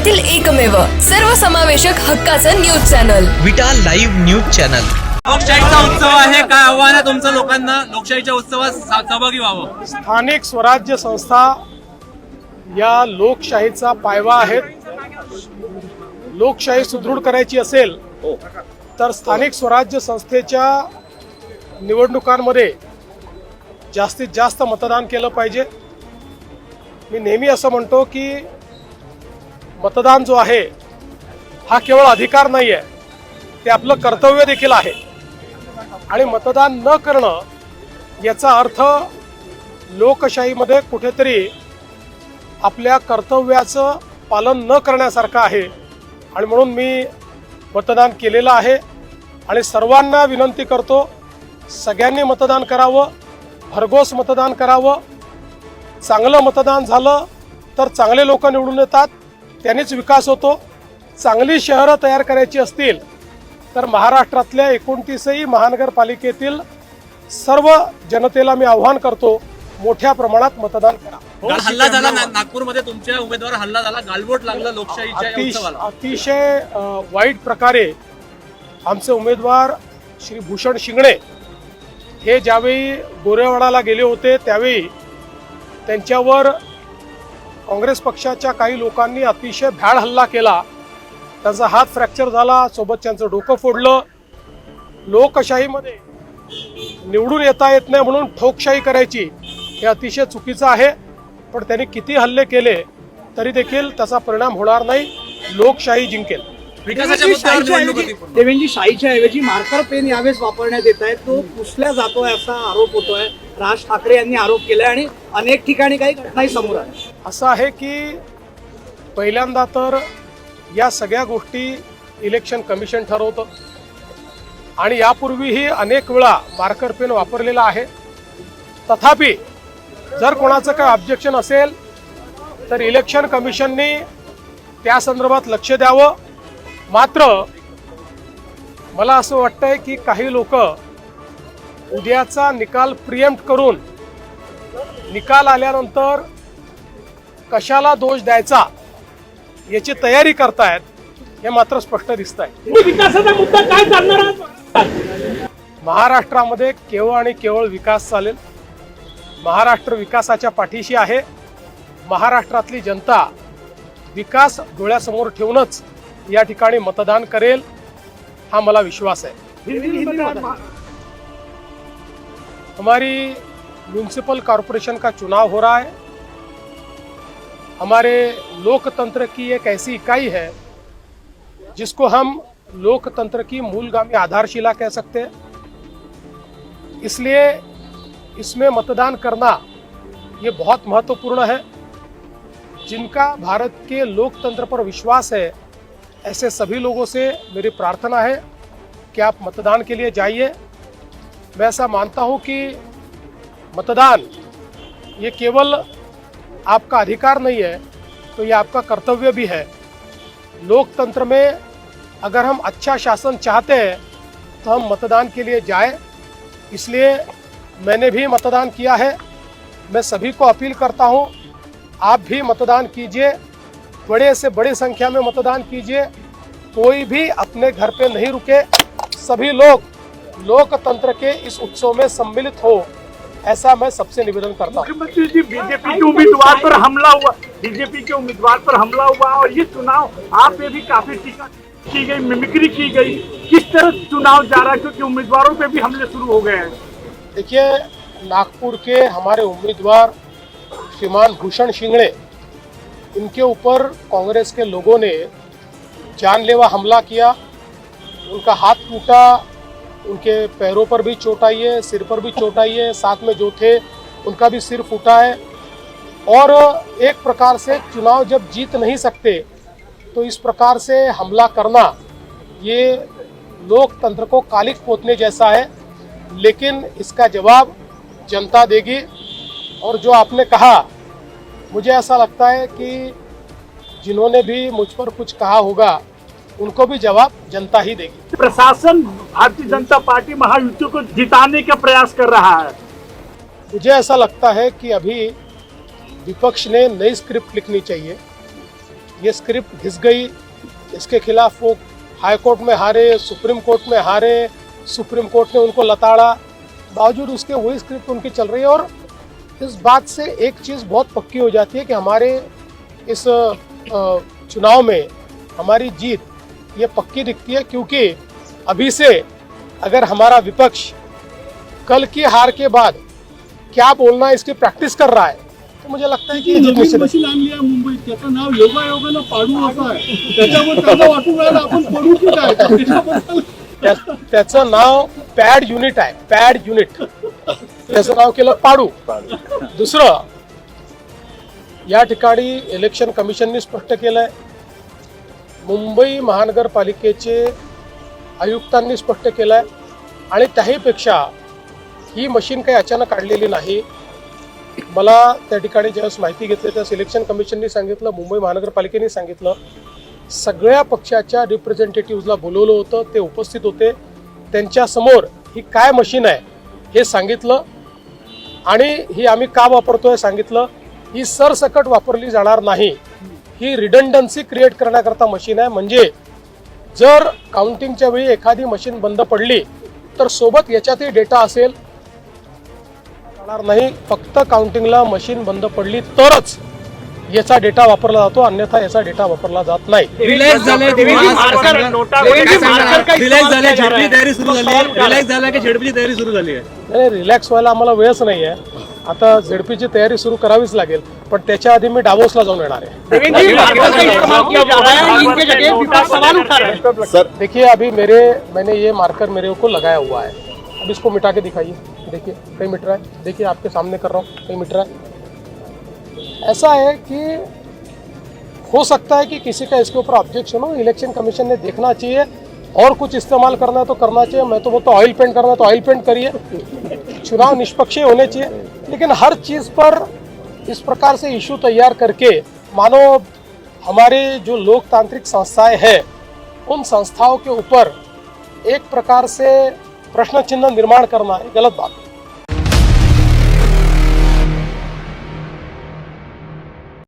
येथील एकमेव सर्वसमावेशक हक्काचं news channel. Vita live news channel. लोकशाहीचा उत्सव आहे काय आव्हान आहे तुमचं लोकांना? लोकशाहीच्या उत्सवात सहभागी व्हावं. स्थानिक स्वराज्य संस्था या लोकशाहीचा पायवा आहेत. लोकशाही सुदृढ करायची असेल तर स्थानिक स्वराज्य संस्थेच्या निवडणुकांमध्ये जास्तीत जास्त मतदान केलं पाहिजे. मी नेहमी असं म्हणतो की मतदान जो आहे हा केवळ अधिकार नाही आहे ते आपलं कर्तव्य देखील आहे. आणि मतदान न करणं याचा अर्थ लोकशाहीमध्ये कुठेतरी आपल्या कर्तव्याचं पालन न करण्यासारखं आहे. आणि म्हणून मी मतदान केलेलं आहे आणि सर्वांना विनंती करतो सगळ्यांनी मतदान करावं भरघोस मतदान करावं. चांगलं मतदान झालं तर चांगले लोक निवडून येतात. त्यांनीच विकास होतो. चांगली शहरं तयार करायची असतील तर महाराष्ट्रातल्या एकोणतीसही महानगरपालिकेतील सर्व जनतेला मी आव्हान करतो मोठ्या प्रमाणात मतदान करा. काल हल्ला झाला नागपूरमध्ये तुमच्या उमेदवार हल्ला झाला गालबोट लागला लोकशाहीच्या अतिशय वाईट प्रकारे आमचे उमेदवार श्री भूषण शिंगणे हे ज्यावेळी गोरेवाडाला गेले होते त्यावेळी त्यांच्यावर काँग्रेस पक्षाच्या काही लोकांनी अतिशय भ्याड हल्ला केला. त्यांचा हात फ्रॅक्चर झाला सोबत त्यांचं डोकं फोडलं. लोकशाहीमध्ये निवडून येता येत नाही म्हणून ठोकशाही करायची हे अतिशय चुकीचं आहे. पण त्यांनी किती हल्ले केले तरी देखील त्याचा परिणाम होणार नाही. लोकशाही जिंकेल. देवेंद्रजी शाहीच्या ऐवजी मार्कर पेन यावेळेस वापरण्यात येत आहे तो पुसल्या जातोय असा आरोप होतोय. राज ठाकरे यांनी आरोप केला आणि अनेक ठिकाणी काही घटनाही समोर आल्या असं आहे की पहिल्यांदा तर या सगळ्या गोष्टी इलेक्शन कमिशन ठरवतं. आणि यापूर्वीही अनेक वेळा मार्कर पेन वापरलेला आहे. तथापि जर कोणाचं काय ऑब्जेक्शन असेल तर इलेक्शन कमिशननी त्या संदर्भात लक्ष द्यावं. मात्र मला असं वाटतंय की काही लोक उद्याचा निकाल प्रिएम्प्ट करून निकाल आल्यानंतर कशाला दोष द्यायचा याची तयारी करतायत हे मात्र स्पष्ट दिसत आहे विकासाचा मुद्दा काय चालणार आहे महाराष्ट्रामध्ये केवळ आणि केवळ विकास चालेल. महाराष्ट्र विकासाच्या पाठीशी आहे. महाराष्ट्रातली जनता विकास डोळ्यासमोर ठेवूनच या ठिकाणी मतदान करेल हा मला विश्वास आहे. हमारी म्यूनसिपल कॉरपोरेशन का चुनाव हो रहा है। हमारे लोकतंत्र की एक ऐसी इकाई है, जिसको हम लोकतंत्र की मूलगामी आधारशिला कह सकते हैं। इसलिए इसमें मतदान करना ये बहुत महत्वपूर्ण है। जिनका भारत के लोकतंत्र पर विश्वास है, ऐसे सभी लोगों से मेरी प्रार्थना है कि आप मतदान के लिए जाइए। मैं ऐसा मानता हूँ कि मतदान ये केवल आपका अधिकार नहीं है तो ये आपका कर्तव्य भी है। लोकतंत्र में अगर हम अच्छा शासन चाहते हैं तो हम मतदान के लिए जाएँ। इसलिए मैंने भी मतदान किया है। मैं सभी को अपील करता हूँ, आप भी मतदान कीजिए। बड़े से बड़ी संख्या में मतदान कीजिए। कोई भी अपने घर पे नहीं रुके। सभी लोग लोकतंत्र के इस उत्सव में सम्मिलित हो ऐसा मैं सबसे निवेदन करता हूँ। मुख्यमंत्री जी बीजेपी के उम्मीदवार पर हमला हुआ बीजेपी के उम्मीदवार पर हमला हुआ और ये चुनाव आप पे भी काफ़ी टीका की गई मिमिक्री की गई किस तरह चुनाव जा रहा है क्योंकि उम्मीदवारों पे भी हमले शुरू हो गए हैं। देखिए नागपुर के हमारे उम्मीदवार श्रीमान भूषण शिंगड़े इनके ऊपर कांग्रेस के लोगों ने जानलेवा हमला किया उनका हाथ टूटा उनके पैरों पर भी चोट आई है, सिर पर भी चोट आई है, साथ में जो थे, उनका भी सिर फूटा है। और एक प्रकार से चुनाव जब जीत नहीं सकते तो इस प्रकार से हमला करना, ये लोकतंत्र को कालिक पोतने जैसा है। लेकिन इसका जवाब जनता देगी। और जो आपने कहा, मुझे ऐसा लगता है कि जिन्होंने भी मुझ पर कुछ कहा होगा उनको भी जवाब जनता ही देगी। प्रशासन भारतीय जनता पार्टी महायुति को जिताने का प्रयास कर रहा है। मुझे ऐसा लगता है कि अभी विपक्ष ने नई स्क्रिप्ट लिखनी चाहिए। ये स्क्रिप्ट घिस गई इसके खिलाफ वो हाई कोर्ट में हारे सुप्रीम कोर्ट में हारे सुप्रीम कोर्ट ने उनको लताड़ा। बावजूद उसके वही स्क्रिप्ट उनकी चल रही है और इस बात से एक चीज़ बहुत पक्की हो जाती है कि हमारे इस चुनाव में हमारी जीत ये पक्की दिखती है क्योंकि अभी से अगर हमारा विपक्ष कल की हार के बाद क्या बोलना है इसकी प्रैक्टिस कर रहा है तो मुझे लगता है कि मुंबईत त्याचं नाव योगा योगानं पाडू असं आहे त्याच्यामुळे त्यांना वाटून राहिलं आपण पडू की काय? त्याच्याबद्दल त्या- त्याचं नाव पॅड युनिट आहे पॅड युनिट. त्याचं नाव केलं पाडू. दुसरं या ठिकाणी इलेक्शन कमिशननी स्पष्ट केलंय मुंबई महानगरपालिकेचे आयुक्तांनी स्पष्ट केलं आहे आणि त्याहीपेक्षा ही मशीन काही अचानक काढलेली नाही. मला त्या ठिकाणी ज्यावेळेस माहिती घेतली त्या सिलेक्शन कमिशननी सांगितलं मुंबई महानगरपालिकेने सांगितलं. सगळ्या पक्षाच्या रिप्रेझेंटेटिव्हला बोलवलं होतं ते उपस्थित होते. त्यांच्यासमोर ही काय मशीन आहे हे सांगितलं. आणि ही आम्ही का वापरतोय सांगितलं. ही सरसकट वापरली जाणार नाही. ही रिडंडन्सी क्रिएट करण्याकरता मशीन आहे. म्हणजे जर काउंटिंगच्या वेळी एखादी मशीन बंद पडली तर सोबत याच्यातही डेटा असेल. जाणार नाही. फक्त काउंटिंगला मशीन बंद पडली तरच याचा डेटा वापरला जातो. अन्यथा याचा डेटा वापरला जात नाही. रिलॅक्स झाले का रिलॅक्स झाले. तयारी सुरू झाली. की? झेडपीची तयारी सुरू आहे? नाही रिलॅक्स व्हायला आम्हाला वेळच नाही आहे आता झेडपीची तयारी सुरू करावीच लागेल पण त्याच्या आधी मी डावोसला जाऊन येणार आहे. देवेंद्र जी मार्कर का इस्तेमाल किया जा रहा है इनके जगह विपक्ष सवाल उठा रहा है देखिए अभी मेरे मैंने ये मार्कर मेरे को लगाया हुआ है। अब इसको मिटा के दिखाइए। देखिए कहीं मिट रहा है। देखिए आपके सामने कर रहा हूँ। कहीं मिट रहा है। ऐसा है कि हो सकता है कि किसी का इसके ऊपर ऑब्जेक्शन हो। इलेक्शन कमीशन ने देखना चाहिए। और कुछ इस्तेमाल करना है तो करना चाहिए। मैं तो बोलता ऑयल पेंट करना है तो ऑयल पेंट करिए। चुनाव निष्पक्ष होने चाहिए। लेकिन हर चीज़ पर इस प्रकार से इशू तैयार करके, मानो हमारे जो लोकतांत्रिक संस्थाएँ हैं, उन संस्थाओं के ऊपर एक प्रकार से प्रश्न चिन्ह निर्माण करना है गलत बात